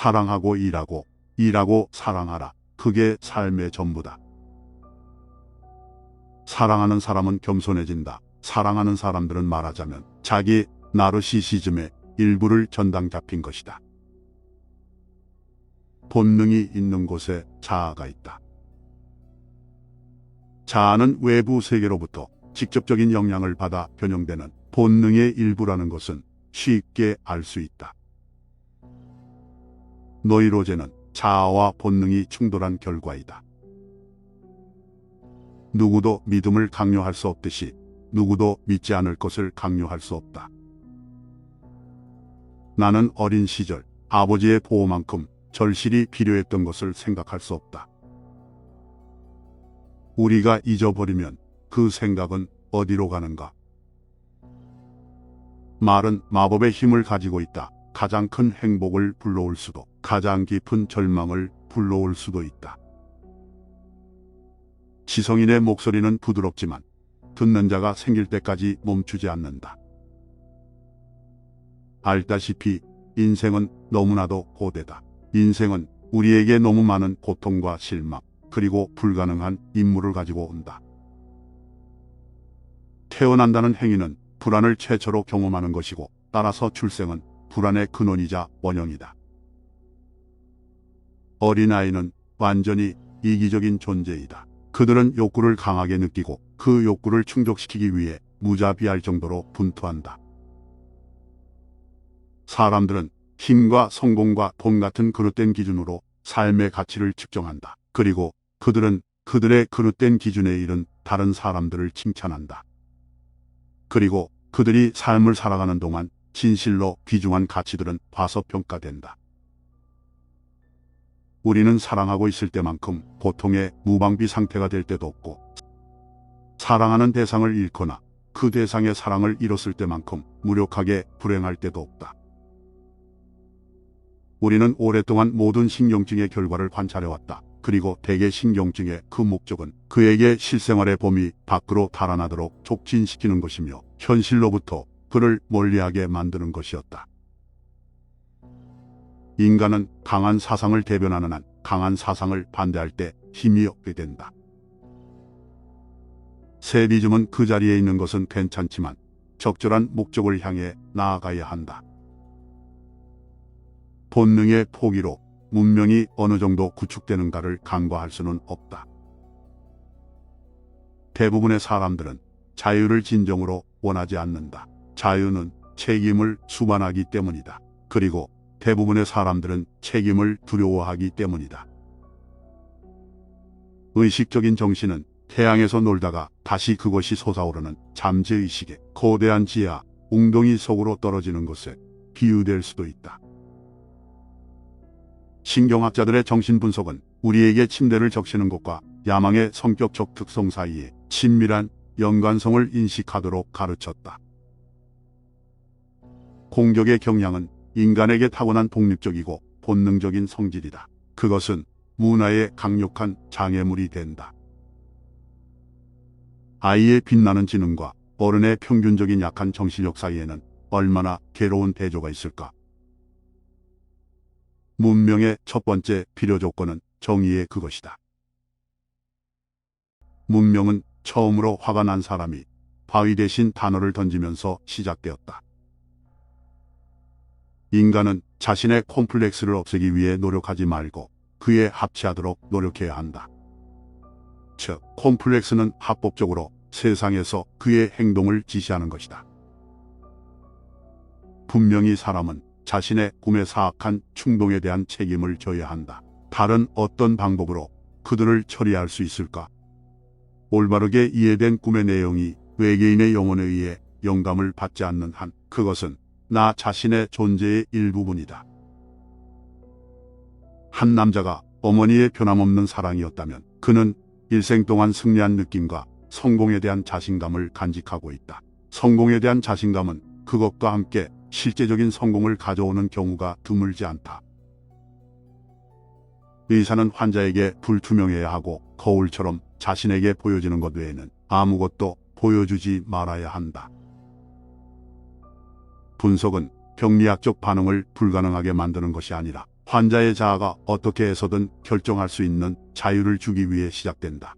사랑하고 일하고 일하고 사랑하라. 그게 삶의 전부다. 사랑하는 사람은 겸손해진다. 사랑하는 사람들은 말하자면 자기 나르시시즘의 일부를 전당 잡힌 것이다. 본능이 있는 곳에 자아가 있다. 자아는 외부 세계로부터 직접적인 영향을 받아 변형되는 본능의 일부라는 것은 쉽게 알 수 있다. 노이로제는 자아와 본능이 충돌한 결과이다. 누구도 믿음을 강요할 수 없듯이 누구도 믿지 않을 것을 강요할 수 없다. 나는 어린 시절 아버지의 보호만큼 절실히 필요했던 것을 생각할 수 없다. 우리가 잊어버리면 그 생각은 어디로 가는가? 말은 마법의 힘을 가지고 있다. 가장 큰 행복을 불러올 수도, 가장 깊은 절망을 불러올 수도 있다. 지성인의 목소리는 부드럽지만 듣는 자가 생길 때까지 멈추지 않는다. 알다시피 인생은 너무나도 고되다. 인생은 우리에게 너무 많은 고통과 실망, 그리고 불가능한 임무를 가지고 온다. 태어난다는 행위는 불안을 최초로 경험하는 것이고 따라서 출생은 불안의 근원이자 원형이다. 어린아이는 완전히 이기적인 존재이다. 그들은 욕구를 강하게 느끼고 그 욕구를 충족시키기 위해 무자비할 정도로 분투한다. 사람들은 힘과 성공과 돈 같은 그릇된 기준으로 삶의 가치를 측정한다. 그리고 그들은 그들의 그릇된 기준에 이른 다른 사람들을 칭찬한다. 그리고 그들이 삶을 살아가는 동안 진실로 귀중한 가치들은 과소평가된다. 우리는 사랑하고 있을 때만큼 고통의 무방비 상태가 될 때도 없고 사랑하는 대상을 잃거나 그 대상의 사랑을 잃었을 때만큼 무력하게 불행할 때도 없다. 우리는 오랫동안 모든 신경증의 결과를 관찰해왔다. 그리고 대개 신경증의 그 목적은 그에게 실생활의 범위 밖으로 달아나도록 촉진시키는 것이며 현실로부터 그를 멀리하게 만드는 것이었다. 인간은 강한 사상을 대변하는 한 강한 사상을 반대할 때 힘이 없게 된다. 세디즘은 그 자리에 있는 것은 괜찮지만 적절한 목적을 향해 나아가야 한다. 본능의 포기로 문명이 어느 정도 구축되는가를 간과할 수는 없다. 대부분의 사람들은 자유를 진정으로 원하지 않는다. 자유는 책임을 수반하기 때문이다. 그리고 대부분의 사람들은 책임을 두려워하기 때문이다. 의식적인 정신은 태양에서 놀다가 다시 그것이 솟아오르는 잠재의식의 거대한 지하, 웅덩이 속으로 떨어지는 것에 비유될 수도 있다. 신경학자들의 정신분석은 우리에게 침대를 적시는 것과 야망의 성격적 특성 사이에 친밀한 연관성을 인식하도록 가르쳤다. 공격의 경향은 인간에게 타고난 독립적이고 본능적인 성질이다. 그것은 문화의 강력한 장애물이 된다. 아이의 빛나는 지능과 어른의 평균적인 약한 정신력 사이에는 얼마나 괴로운 대조가 있을까? 문명의 첫 번째 필요 조건은 정의의 그것이다. 문명은 처음으로 화가 난 사람이 바위 대신 단어를 던지면서 시작되었다. 인간은 자신의 콤플렉스를 없애기 위해 노력하지 말고 그에 합치하도록 노력해야 한다. 즉, 콤플렉스는 합법적으로 세상에서 그의 행동을 지시하는 것이다. 분명히 사람은 자신의 꿈에 사악한 충동에 대한 책임을 져야 한다. 다른 어떤 방법으로 그들을 처리할 수 있을까? 올바르게 이해된 꿈의 내용이 외계인의 영혼에 의해 영감을 받지 않는 한 그것은 나 자신의 존재의 일부분이다. 한 남자가 어머니의 변함없는 사랑이었다면 그는 일생 동안 승리한 느낌과 성공에 대한 자신감을 간직하고 있다. 성공에 대한 자신감은 그것과 함께 실제적인 성공을 가져오는 경우가 드물지 않다. 의사는 환자에게 불투명해야 하고 거울처럼 자신에게 보여지는 것 외에는 아무것도 보여주지 말아야 한다. 분석은 병리학적 반응을 불가능하게 만드는 것이 아니라 환자의 자아가 어떻게 해서든 결정할 수 있는 자유를 주기 위해 시작된다.